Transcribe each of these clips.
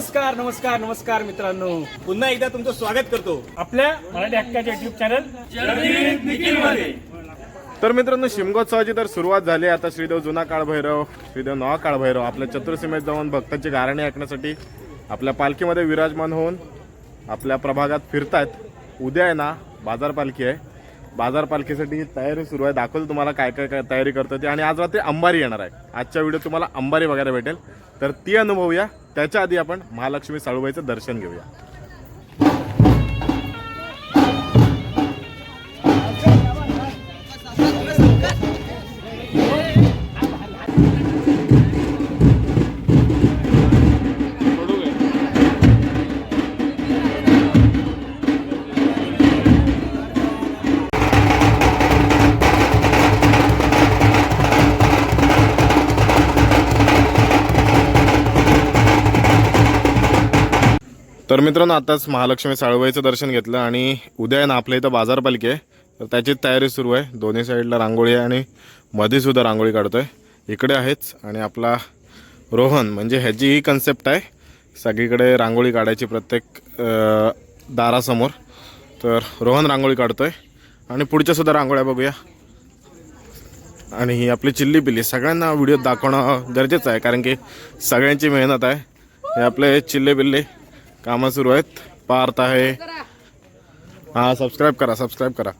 नमस्कार नमस्कार नमस्कार मित्रांनो. पुन्हा एकदा तुमचं स्वागत करतो. आपल्या मराठी हक्काच्या युट्यूब चॅनल तर मित्रांनो शिमगोत्सवाची तर सुरुवात झाली आता श्रीदेव जुना काळभैरव श्रीदेव नवा काळभैरव आपल्या चतुर्सीमेत जाऊन भक्तांची गारणी ऐकण्यासाठी आपल्या पालखीमध्ये विराजमान होऊन आपल्या प्रभागात फिरतायत. उद्या आहे ना बाजार पालखी आहे. बाजार पालखीसाठी तयारी सुरू आहे. दाखवतो तुम्हाला काय काय काय तयारी करतो ते. आणि आज रात्री अंबारी येणार आहे. आजच्या व्हिडिओ तुम्हाला अंबारी बघायला भेटेल. तर ती अनुभवूया त्याच्या आधी आपण महालक्ष्मी साळूबाईचं दर्शन घेऊया. तर मित्रांनो आताच महालक्ष्मी साळवाईचं दर्शन घेतलं आणि उद्या आहे ना आपल्या इथं बाजारपालिका आहे. तर त्याची तयारी सुरू आहे. दोन्ही साईडला रांगोळी आहे आणि मध्येसुद्धा रांगोळी रांगोळी काढतोय. इकडे आहेच आणि आपला रोहन म्हणजे ह्याची ही कन्सेप्ट आहे. सगळीकडे रांगोळी काढायची प्रत्येक दारासमोर. तर रोहन रांगोळी काढतोय. आणि पुढच्यासुद्धा रांगोळ्या बघूया. आणि ही आपली चिल्ली पिल्ली. सगळ्यांना व्हिडिओ दाखवणं गरजेचं आहे कारण की सगळ्यांची मेहनत आहे. हे आपले चिल्ले बिल्ले कामं सुरू आहेत. पार्थ आहे. हां सबस्क्राईब करा सबस्क्राईब करा.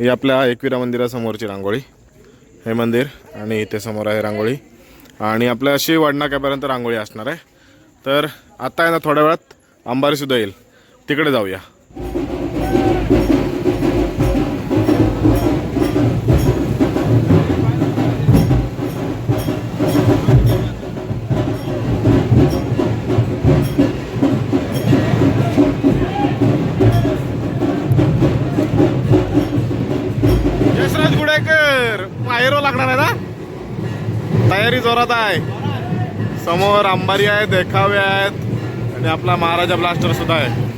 ही आपल्या एकविरा मंदिरासमोरची रांगोळी. हे मंदिर आणि इथे समोर आहे रांगोळी. आणि आपल्या अशी वडनाक्यापर्यंत रांगोळी असणार आहे. तर आता आहे ना थोड्या वेळात अंबारीसुद्धा येईल. तिकडे जाऊया. जोरात आहे. समोर अंबारी आहे देखावे आहेत आणि आपला महाराजा ब्लास्टर सुद्धा आहे.